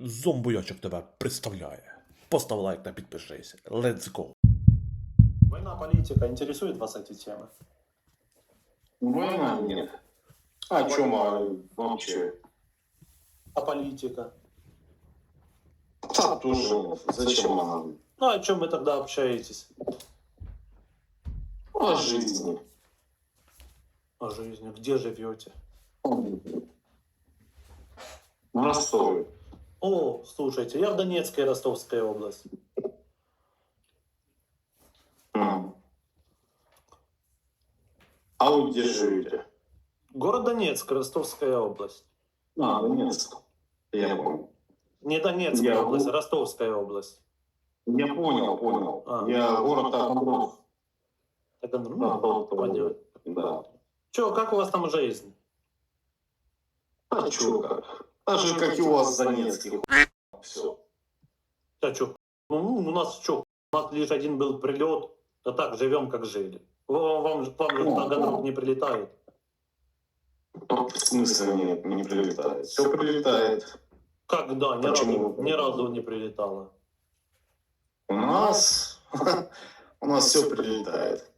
Зомбоячок тебе представляє. Постав лайк та підпишись. Let's go. Война, политика, интересует вас эти темы? Война нет. А о чем а, вообще? А политика? Да, тоже. Зачем она? Ну, о чем вы тогда общаетесь? О жизни. О жизни. Где живете? В Ростове. О, слушайте, я в Донецкой Ростовской области. А вы где живете? Город Донецк, Ростовская область. А, Донецк. Я понял. Не Донецкая Я- область, а Ростовская область. Я понял, понял. А. Я город Таганрог. Ну, Да, понятно. Да. Че, как у вас там жизнь? А чё как? Так же, как и у вас в Донецке. Все. Да что? Ну, у нас что? У нас лишь один был прилет, а так живем, как жили. Вам, вам вам же в Таганрог не прилетает. В смысле нет, не прилетает? Все прилетает. Когда? Ни Почему? разу, ни разу не прилетало. У нас... У нас все прилетает.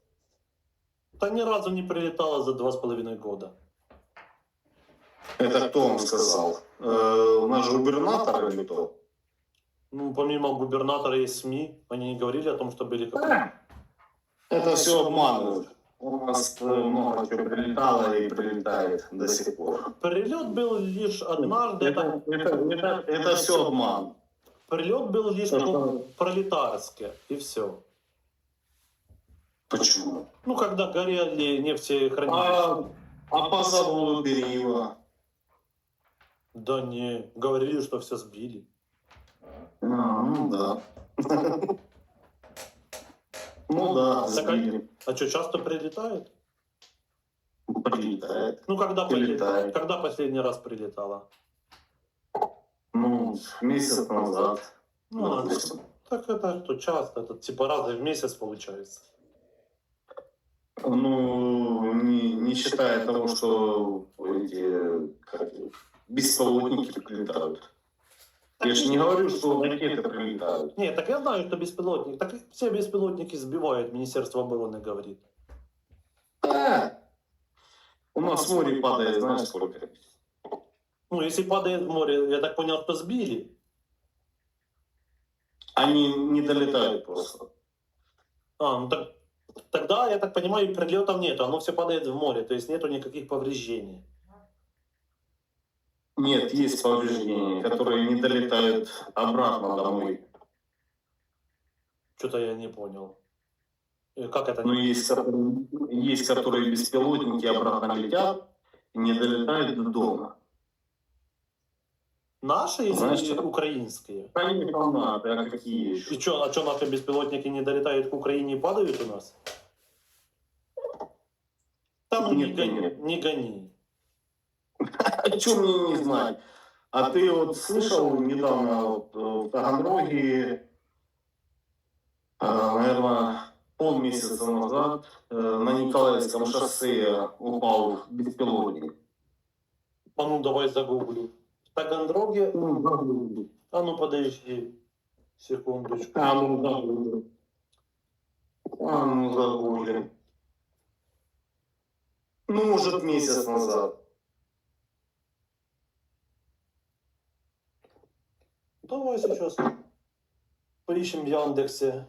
Да ни разу не прилетало за два с половиной года. Это кто вам сказал? Э, наш губернатор или кто? Ну, помимо губернатора есть СМИ, они не говорили о том, что были какие Это все обманывают. У нас э, много чего прилетало и прилетает до сих пор. Прилет был лишь однажды, это, это, это, это все обман. прилет был лишь То, по что- пролетарске, и все. Почему? Ну, когда горели нефтехранилища. А, а по заводу Бериева? Да не, говорили, что все сбили. А, ну да. Ну да, Так, а- сбили. А что, часто прилетает? Прилетает. Ну, когда, Прилетает. когда последний раз прилетало? Ну, месяц назад. Ну, допустим. так это что, часто, это типа раз в месяц получается. Ну, не, не считая того, что эти как, беспилотники прилетают. Я же не говорю, что ракеты прилетают. Не, так я знаю, что беспилотник. Так все беспилотники сбивают, Министерство обороны говорит. А, у нас море падает, знаешь сколько? Ну, если падает в море, я так понял, что сбили. Они не долетают просто. А, ну так тогда, я так понимаю, прилетов нету, оно все падает в море, то есть нету никаких повреждений. Нет, есть повреждения, которые не долетают обратно домой. Что-то я не понял. Э, Как это? Но есть, есть, которые беспилотники обратно летят и не долетают до дома. Наши или Знаешь, украинские? Не фанаты, а какие еще? И что, а что наши беспилотники не долетают к Украине и падают у нас? Там не Нет, гони, нет. не гони. А что мне не знать? А ты вот слышал недавно вот, э, в Таганроге, наверное, полмесяца назад э, на Николаевском шоссе упал беспилотник. А ну давай загуглю. В Таганроге, а ну подожди, секундочку. А ну загуглим. А ну загуглим. Ну, может, месяц назад. Давай сейчас поищем в Яндексе.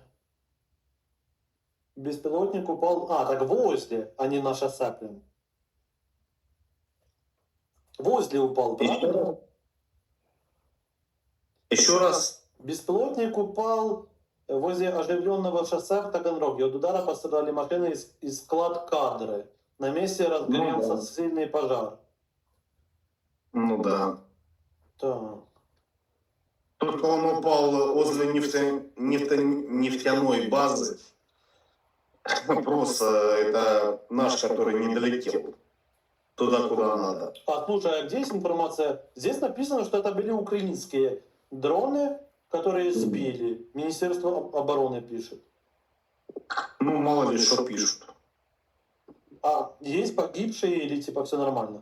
Беспилотник упал. А, так возле, а не на шоссе прям. Возле упал, правильно? Еще раз. Беспилотник упал возле оживленного шоссе в Таганроге. От удара пострадали машины и и склад кадры. На месте разгорелся Ну да. сильный пожар. Ну да. Так. Только он упал возле нефте- нефте- нефтяной базы. Просто это наш, который не долетел туда, куда надо. А слушай, а где есть информация? Здесь написано, что это были украинские дроны, которые сбили. Министерство об- обороны пишет. Ну, мало ли, что пишут. А есть погибшие или типа все нормально?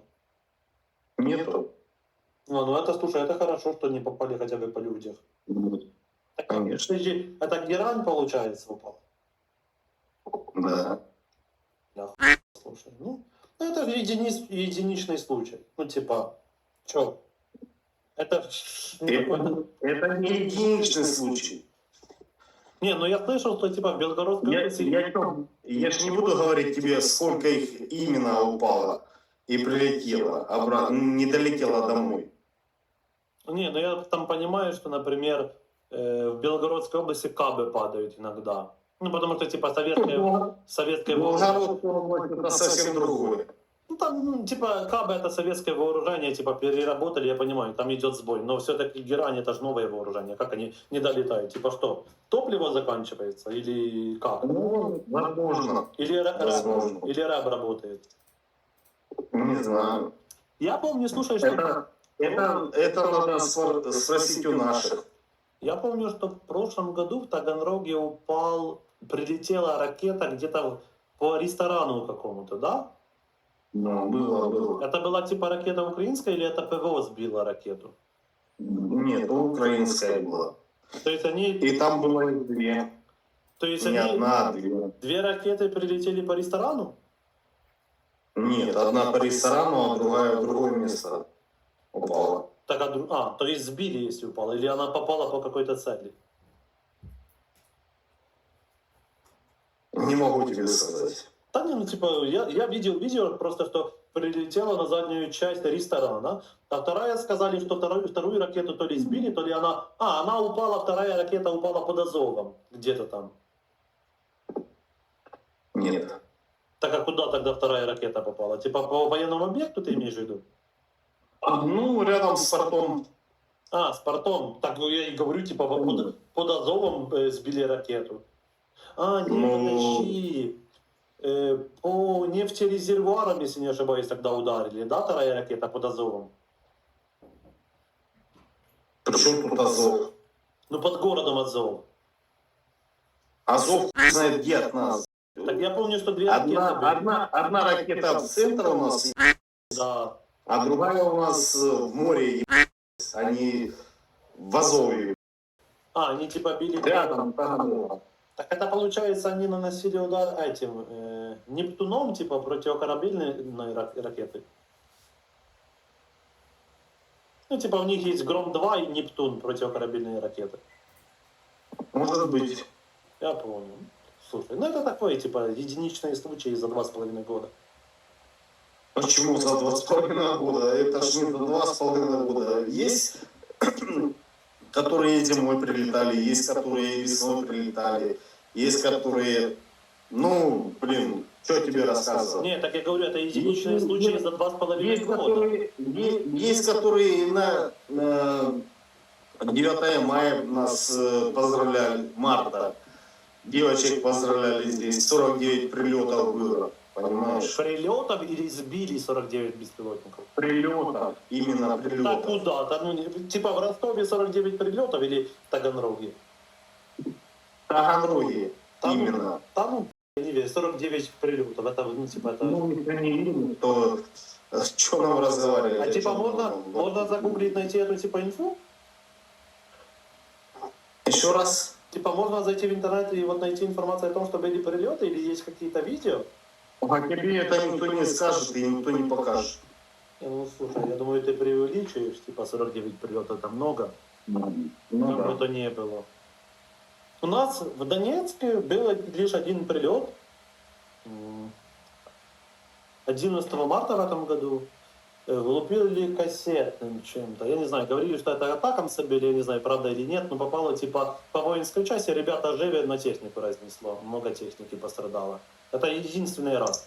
Нету. Ну, ну это, слушай, это хорошо, что не попали хотя бы по людях. Так, Конечно. это герань, получается, упал? Да. Слушай, ну, ну, это единиц, единичный случай. Ну, типа, чё? Это... Это, это не единичный случай. Не, ну я слышал, что типа в Белгородской Я, области... я, чё- я ж не буду говорить тебе, сколько их именно упало и прилетело обратно, не долетело домой. Не, ну я там понимаю, что, например, э, в Белгородской области кабы падают иногда. Ну, потому что, типа, советское, советское вооружение... Белгородская область это совсем другое. Ну, там, ну, типа, кабы это советское вооружение, типа, переработали, я понимаю, там идет сбой. Но все-таки герань это же новое вооружение. Как они не долетают? Типа что, топливо заканчивается или как? Ну, возможно, Или, возможно. или рэп работает? Не знаю. Я помню, слушай, что... Это, это, это надо спросить у наших. Я помню, что в прошлом году в Таганроге упал, прилетела ракета где-то по ресторану какому-то, да? Ну, было, было. Это была типа ракета украинская или это ПВО сбила ракету? Нет, украинская была. То есть они, И там было две. то есть Не они, одна, а две. две ракеты прилетели по ресторану? Нет, одна по ресторану, а другая в другое место упала. Так, а, а, то есть сбили, если упала, или она попала по какой-то цели? Не могу тебе сказать. Да не, ну типа, я, я видел видео просто, что прилетела на заднюю часть ресторана, а вторая сказали, что вторую, вторую ракету то ли сбили, то ли она... А, она упала, вторая ракета упала под Азовом, где-то там. Нет. Так а куда тогда вторая ракета попала? Типа по военному объекту ты имеешь в виду? Ну, рядом с портом. А, с портом. Так ну, я и говорю, типа под, под Азовом э, сбили ракету. А, не, Ну. подожди. Э, по нефтерезервуарам, если не ошибаюсь, тогда ударили, да, вторая ракета под Азовом? Причем тут Азов? Ну, под городом Азов. Азов знает где от нас. Так я помню, что две ракеты Одна, были. одна, одна ракета в центр у нас, Да. А другая у нас э, в море. Они в Азове. А, они типа били... Рядом, там. Так это получается, они наносили удар этим э, Нептуном, типа противокорабельной ра- ракеты. Ну, типа у них есть Гром-2 и Нептун противокорабельные ракеты. Может быть. Я понял. Слушай, ну это такое, типа, единичные случаи за два с половиной года. Почему за два с половиной года? Это ж не за два с половиной года. Есть, которые зимой прилетали, есть, которые весной прилетали, есть, которые, ну, блин, что тебе рассказывать? Нет, так я говорю, это единичные случаи за два с половиной Есть, года. которые, е- есть, которые на, на 9 мая нас э, поздравляли, марта. Девочек поздравляли здесь, 49 прилетов было, понимаешь? Прилетов или сбили 49 беспилотников? Прилетов, именно Так прилетов. куда-то, ну, не- типа в Ростове 49 прилетов или в Таганроге? Таганроги, Там, именно. Там, ну, не верю, 49 прилетов, это, ну, типа, это... Ну, если не видно, то что нам разговаривать? а типа можно, нам? можно загуглить, найти эту, типа, инфу? Еще раз? Типа, можно зайти в интернет и вот найти информацию о том, что были прилеты, или есть какие-то видео? А тебе это никто не скажет и никто не покажет. Ну, слушай, я думаю, ты преувеличиваешь, типа, 49 прилетов, это много. Ну, Ну, да. это не было. У нас в Донецке был лишь один прилет. М, 11 марта в этом году. Э, Влупили кассетным чем-то. Я не знаю, говорили, что это атакам собили, я не знаю, правда или нет, но попало типа по воинской части, ребята живы, но технику разнесло. Много техники пострадало. Это единственный раз.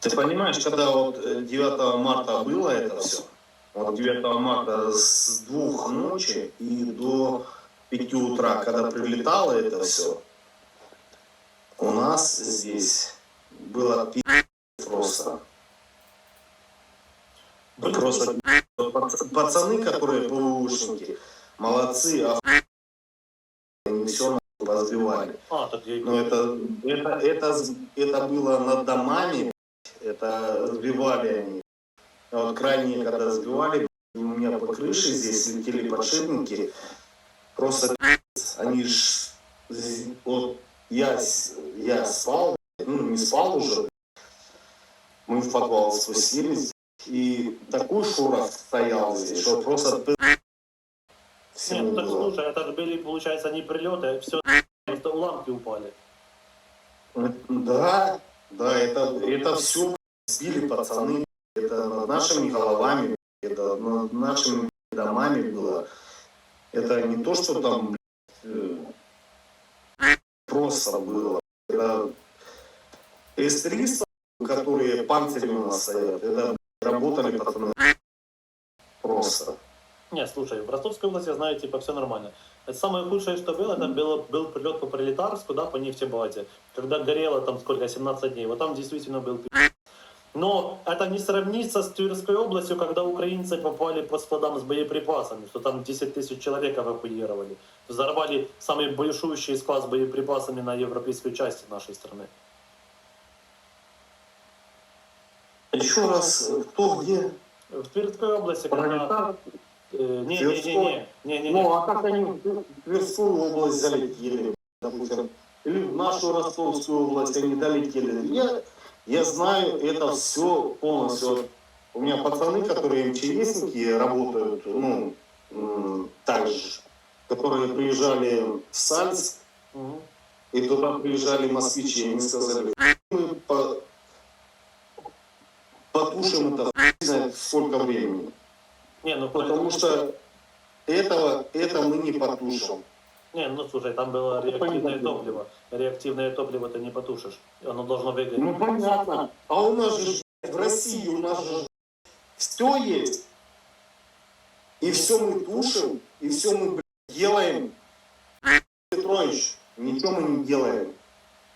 Ты понимаешь, когда вот э, 9 марта было это все, вот 9 марта с двух ночи и до 5 утра, когда прилетало это все, у нас здесь было просто. Просто пац- пацаны, которые ПВУшники, молодцы, а они все разбивали. А, Но это, это, это, с- это было над домами, это сбивали они. А вот крайние, когда сбивали, у меня по крыше здесь летели подшипники. Просто они ж... Вот я, я спал, ну не спал уже. Мы в подвал спустились. И такой шорох стоял здесь, что просто пи***. Нет, ну так слушай, это же были, получается, не прилеты, все, просто уламки упали. Да, да, это, это все сбили пацаны. Это над нашими головами, это над нашими домами было. Это не то, что там э, просто было. Это С-300, которые панцири у нас стоят, это работали пацаны просто. Нет, слушай, в Ростовской области, я знаю, типа, все нормально. Это самое худшее, что было, это было, был прилет по Пролетарску, да, по нефтебазе, когда горело там сколько, 17 дней. Вот там действительно был. Но это не сравнится с Тверской областью, когда украинцы попали по складам с боеприпасами, что там 10 тысяч человек эвакуировали. Взорвали самый большущий склад с боеприпасами на европейской части нашей страны. Еще раз, кто где? В Тверской области, когда... Э, Не-не-не, не-не-не. Ну, а как они в Тверскую область залетели, допустим, или в нашу Ростовскую область они долетели. Я, я знаю это все полностью. У меня пацаны, которые МЧСники, работают, ну, так же, которые приезжали в Сальск, и туда приезжали москвичи, они сказали, мы по- потушим это, хуй знает сколько времени. Не, ну Потому что этого, это мы не потушим. Не, ну слушай, там было реактивное топливо. Реактивное топливо ты не потушишь. Оно должно выгореть. Ну понятно. А у нас же в России у нас же все есть. И все мы тушим, и все мы блядь, делаем. Петрович, ничего мы не делаем.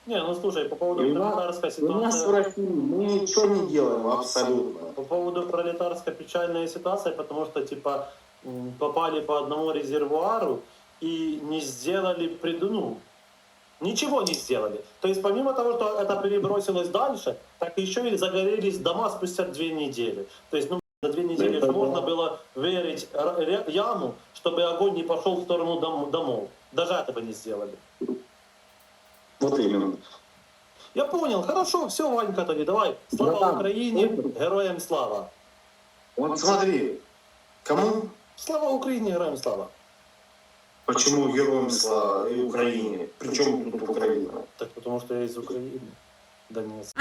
Не, ну слушай, по поводу нас- пролетарской У нас в ситуации... России мы ничего не делаем абсолютно. По поводу пролетарской печальная ситуация, потому что типа попали по одному резервуару и не сделали приду, ну, ничего не сделали. То есть помимо того, что это перебросилось дальше, так еще и загорелись дома спустя две недели. То есть, ну, за две недели Это да. можно было ря- яму, чтобы огонь не пошел в сторону дом- домов. Даже этого не сделали. Вот именно. Я понял, хорошо, все, Ванька, тоді давай. Слава Братан, Україні, слухай. героям слава. Вот смотри, кому, Слава Україні, героям слава. почему героям слава и Украине? Причем тут Украина? Так потому що я із України. Донецьк.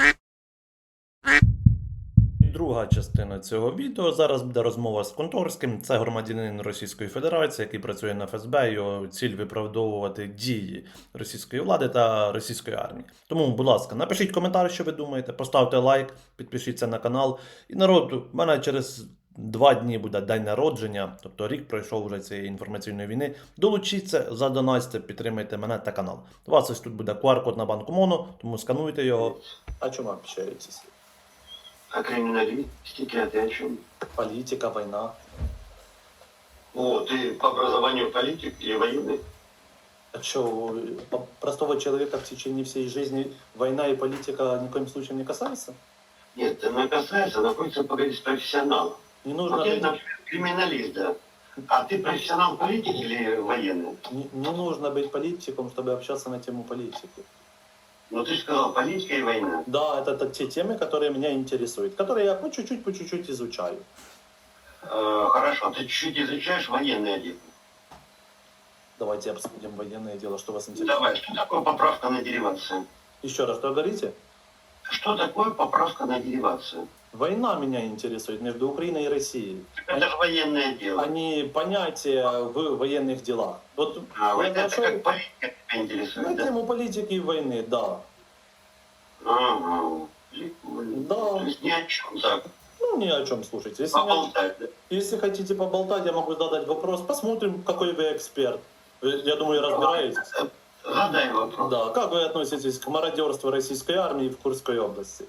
Друга частина цього відео. Зараз буде розмова з Конторським. Це громадянин Російської Федерації, який працює на ФСБ. Його ціль виправдовувати дії російської влади та російської армії. Тому, будь ласка, напишіть коментар, що ви думаєте, поставте лайк, підпишіться на канал. І народу, в мене через два дні буде день народження, тобто рік пройшов вже цієї інформаційної війни. Долучіться, задонатьте, підтримайте мене та канал. У вас ось тут буде QR-код на банку Моно, тому скануйте його. О чому общаєтесь? О криминалистике, а ты о чем? Політика, війна. О, ты по образованию политик или военный? А что, простого человека в течение всей жизни война и политика ни в коем случае не касается? Нет, она касается, находится поговорить с профессионалом. Не нужно, Вот я, например, криминалист, да. А ты профессионал политик или военный? не, не нужно быть политиком, чтобы общаться на тему политики. Ну ты же сказал, политика и война. Да, это, это те темы, которые меня интересуют, которые я по чуть-чуть, по чуть-чуть изучаю. Э, хорошо, ты чуть-чуть изучаешь военное дело. Давайте обсудим военное дело, что вас интересует. Давай, что такое поправка на деривацию? Еще раз, что говорите? Что такое поправка на деривацию? Война меня интересует между Украиной и Россией. Это же военное дело. а не понятия в военных делах. Вот А, вот это нашел как политика тебя на интересует, да? тему политики и войны, да. Ага, прикольно. Да. То есть ни о чем, так, Ну, ни о чем, слушайте. Если, меня- поболтать, да? если хотите поболтать, я могу задать вопрос. Посмотрим, какой вы эксперт. Я думаю, разбираетесь. Задай вопрос. Да, как вы относитесь к мародерству российской армии в Курской области?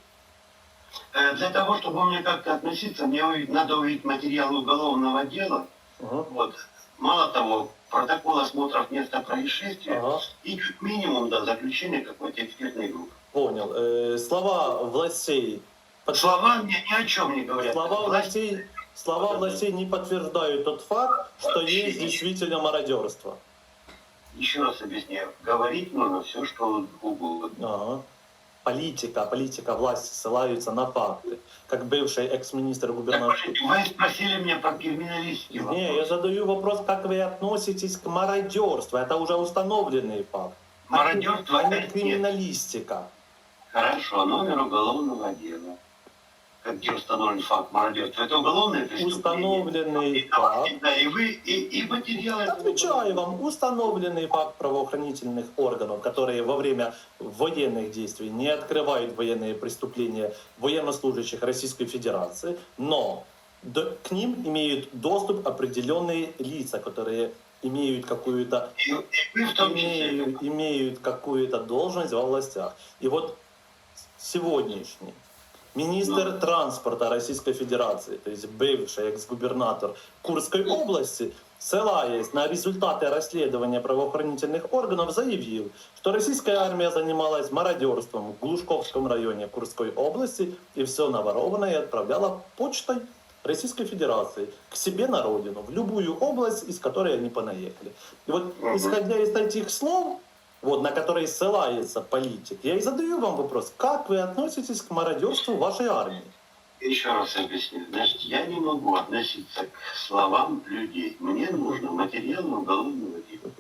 Э, Для того, чтобы мне как-то относиться, мне надо увидеть материалы уголовного дела. Ага. Вот. Мало того, протокол осмотров места происшествия Ага, и как минимум до заключения какой-то экспертной группы. понял. Э, слова властей. под- Слова мне ни о чем не говорят. Слова властей Слова властей не подтверждают тот факт, что есть действительно мародерство. Еще раз объясняю. Говорить можно все, что угодно. Ага. Политика, политика власти ссылаются на факты. Как бывший экс-министр Так, губернатор. подождите, вы спросили меня про криминалистики. Не, я задаю вопрос, как вы относитесь к мародерству. Это уже установленный факт. Мародерство а не это нет. криминалистика. Хорошо, номер уголовного дела. Где установлен факт мародерства? Это уголовное преступление. Установленный И, факт. да, и вы, и, и материалы... Отвечаю вам, установленный факт правоохранительных органов, которые во время военных действий не открывают военные преступления военнослужащих Российской Федерации, но к ним имеют доступ определенные лица, которые имеют какую-то имеют, имеют какую-то должность во властях. И вот сегодняшний министр Ну. транспорта Российской Федерации, то есть бывший экс-губернатор Курской области, ссылаясь на результаты расследования правоохранительных органов, заявил, что российская армия занималась мародерством в Глушковском районе Курской области и все наворованное отправляла почтой Российской Федерации к себе на родину, в любую область, из которой они понаехали. И вот, исходя из этих слов, вот, на которые ссылается политик, я и задаю вам вопрос, как вы относитесь к мародерству вашей армии? Еще раз объясню. Значит, я не могу относиться к словам людей. Мне нужно материалы уголовного дела.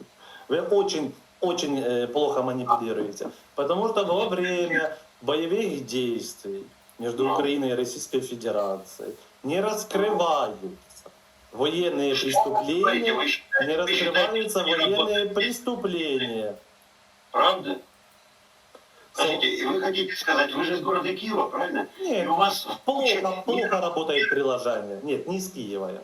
Вы очень, очень э, плохо манипулируете, потому что во время боевых действий между. Украиной и Российской Федерацией не раскрываются военные преступления, не раскрываются военные преступления. Правда? Скажите, и вы хотите сказать, вы же из города Киева, правильно? И Нет, у вас плохо, плохо работает приложение. Нет, не из Киева я.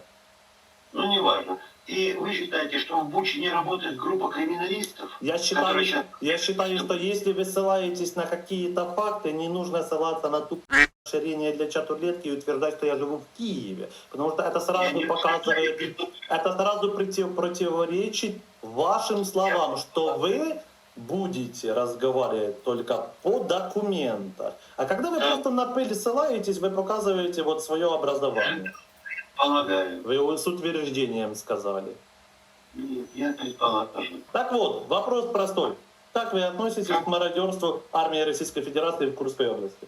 Ну, неважно. И вы считаете, что в Буче не работает группа криминалистов? Я считаю, щас- я считаю, что если вы ссылаетесь на какие-то факты, не нужно ссылаться на ту расширение для чатурлетки и утверждать, что я живу в Киеве. Потому что это Я сразу не показывает, это сразу против, противоречит вашим словам, что вы будете разговаривать только по документам. А когда вы Да. просто на пыль ссылаетесь, вы показываете вот свое образование. Полагаю. Вы с утверждением сказали. Нет, я предположу. Так вот, вопрос простой. Как вы относитесь к мародерству армии Российской Федерации в Курской области?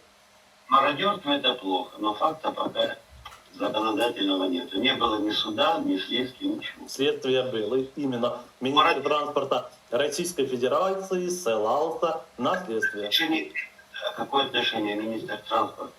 Мародерство это плохо, но факта пока законодательного нет. Не было ни суда, ни следствия, ничего. Следствие было. Именно министр Мародер- транспорта Российской Федерации ссылался на следствие. Отношение- Какое отношение министр транспорта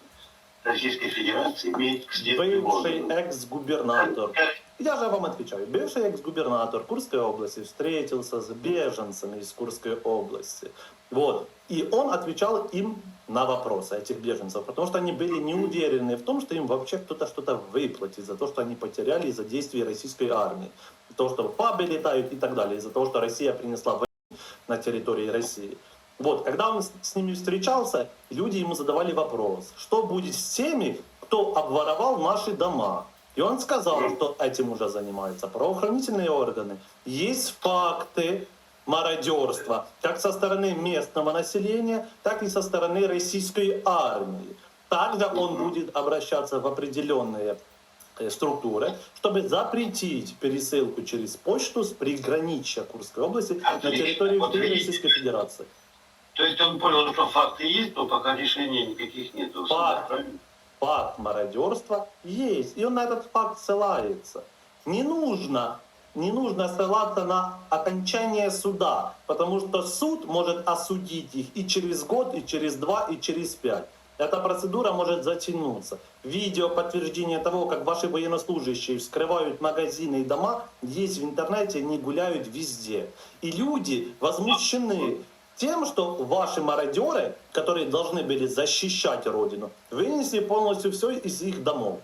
Российской Федерации имеет к следствию? Бывший экс-губернатор. Я же вам отвечаю. Бывший экс-губернатор Курской области встретился с беженцами из Курской области. Вот. И он отвечал им на вопросы этих беженцев, потому что они были не уверены в том, что им вообще кто-то что-то выплатит за то, что они потеряли из-за действий российской армии. То, что пабы летают и так далее, из-за того, что Россия принесла войну на территории России. Вот, когда он с ними встречался, люди ему задавали вопрос, что будет с теми, кто обворовал наши дома. И он сказал, что этим уже занимаются правоохранительные органы. Есть факты мародерства, как со стороны местного населения, так и со стороны российской армии. Также он будет обращаться в определенные э, структуры, чтобы запретить пересылку через почту с приграничья Курской области на Отлично. территорию Вот всей видите. Российской Федерации. То есть он понял, что факты есть, но пока решений никаких нет. суда, Факт. факт мародерства есть, и он на этот факт ссылается. Не нужно, не нужно ссылаться на окончание суда, потому что суд может осудить их и через год, и через два, и через пять. Эта процедура может затянуться. Видео подтверждение того, как ваши военнослужащие вскрывают магазины и дома, есть в интернете, они гуляют везде. И люди возмущены тем, что ваши мародеры, которые должны были защищать Родину, вынесли полностью все из их домов.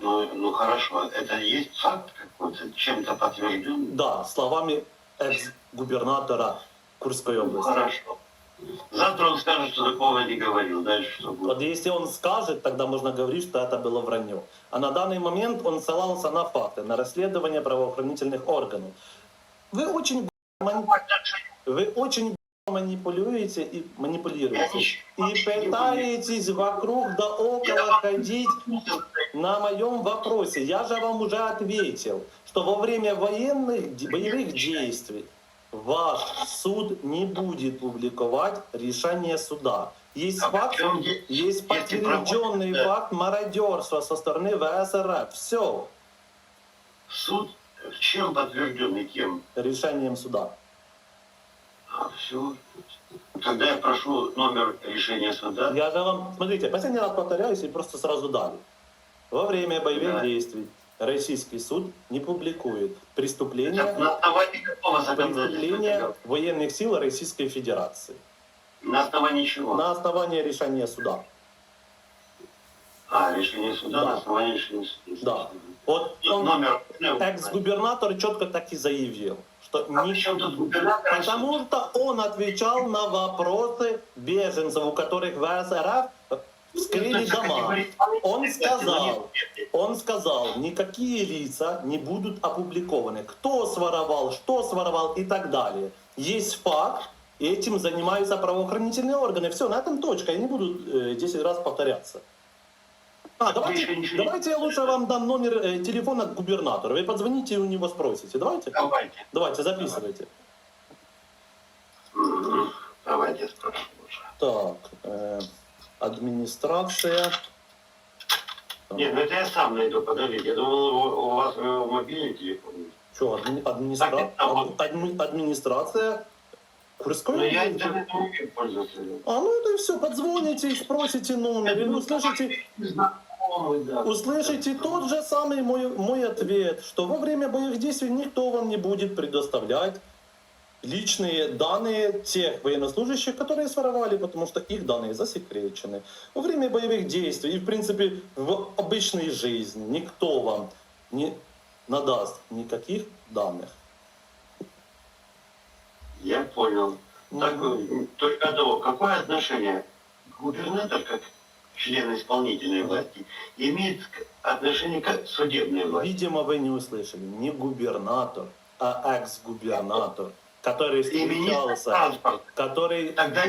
Ну, ну хорошо, это есть факт какой-то, чем-то подтвержденный? Да, словами экс-губернатора Курской Ну, области. хорошо. Завтра он скажет, что такого не говорил. Дальше что будет? Вот если он скажет, тогда можно говорить, что это было вранье. А на данный момент он ссылался на факты, на расследование правоохранительных органов. Вы очень, мани- вы очень манипулируете и манипулируете. И пытаетесь вокруг да около ходить на моем вопросе. Я же вам уже ответил, что во время военных боевых действий ваш суд не будет публиковать решение суда. Есть А факт, есть подтвержденный факт мародерства со стороны ВСРФ. Все Суд чем подтвержденный кем? решением суда. А, все. Тогда я прошу номер решения суда. Я же вам, смотрите, последний раз повторяюсь и просто сразу дали. Во время боевых Да. действий российский суд не публикует преступления, На основании какого преступления военных сил Российской Федерации. На основании чего? На основании решения суда. А, решение суда Да. на основании решения суда. Да. Вот он, Номер. экс-губернатор четко так и заявил, что ни- при чем тут губернатор? потому что он отвечал на вопросы беженцев, у которых в СРФ вскрыли дома. Он сказал, Он сказал, никакие лица не будут опубликованы. Кто своровал, что своровал и так далее. Есть факт, и этим занимаются правоохранительные органы. Все, на этом точка. Я не буду э, 10 раз повторяться. А, давайте, не- давайте я лучше вам дам номер э, телефона губернатора. Вы позвоните и у него спросите. Давайте? Давайте. Давайте, записывайте. Мгм. Давайте спрошу. Так, э, администрация. Нет, ну это я сам найду, подождите. Я думал, у, у вас э, мобильный телефон. Что, адми- администра- Так, это вот. ад- адми- администрация Курской Но я области? интернетом умею пользоваться. А ну это все, позвоните и спросите номер, вы услышите, Знакомый, да. Услышите тот же самый мой, мой ответ, что во время боевых действий никто вам не будет предоставлять личные данные тех военнослужащих, которые своровали, потому что их данные засекречены. Во время боевых действий и, в принципе, в обычной жизни никто вам не надаст никаких данных. Я понял. Так, только одного. Какое отношение губернатор, как член исполнительной власти, имеет отношение к судебной власти? Видимо, вы не услышали. Не губернатор, а экс-губернатор, который встречался, который, Тогда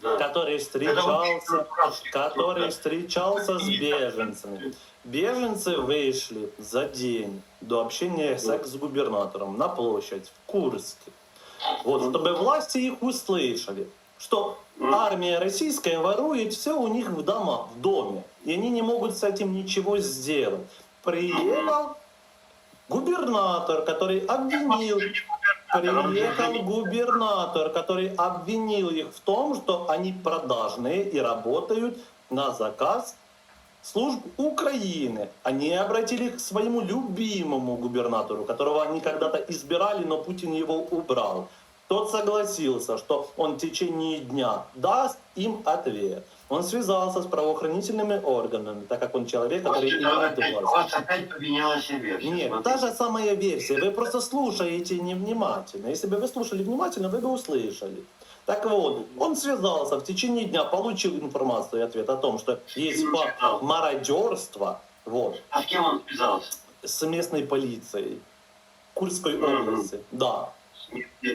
да. который встречался, который встречался с беженцами. Беженцы вышли за день до общения с экс-губернатором на площадь в Курске. Вот, чтобы власти их услышали, что армия российская ворует все у них в дома, в доме, и они не могут с этим ничего сделать. Приехал губернатор, который обвинил, приехал губернатор, который обвинил их в том, что они продажные и работают на заказ служб Украины. Они обратились к своему любимому губернатору, которого они когда-то избирали, но Путин его убрал. Тот согласился, что он в течение дня даст им ответ. Он связался с правоохранительными органами, так как он человек, который имеет опять- У власть. вас опять поменялась версия. Нет, Смотрите. та же самая версия. Вы просто слушаете невнимательно. Если бы вы слушали внимательно, вы бы услышали. Так вот, он связался в течение дня, получил информацию и ответ о том, что есть факт мародерства вот, А с кем он связался? с местной полицией Курской Мгм. области. Да.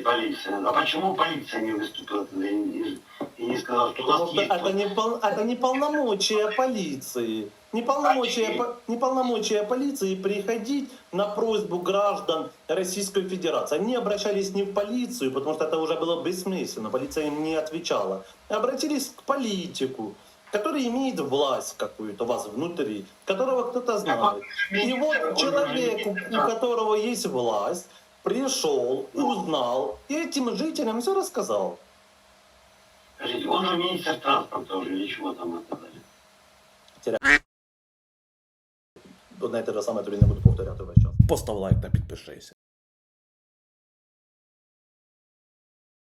Полицией. А почему полиция не выступила тогда и не, и не сказала, что у Потому нас что есть... это не, пол- это не полномочия полиции. Не полномочия, А не полномочия полиции приходить на просьбу граждан Российской Федерации. Они обращались не в полицию, потому что это уже было бессмысленно, полиция им не отвечала. Обратились к политику, который имеет власть какую-то у вас внутри, которого кто-то знает. И вот человек, у у которого есть власть, пришел, узнал, и этим жителям все рассказал. Скажите, он же министр транспорта уже, или чего там это дали? На те же саме тобі не буду повторяти весь час. Постав лайк та підпишися.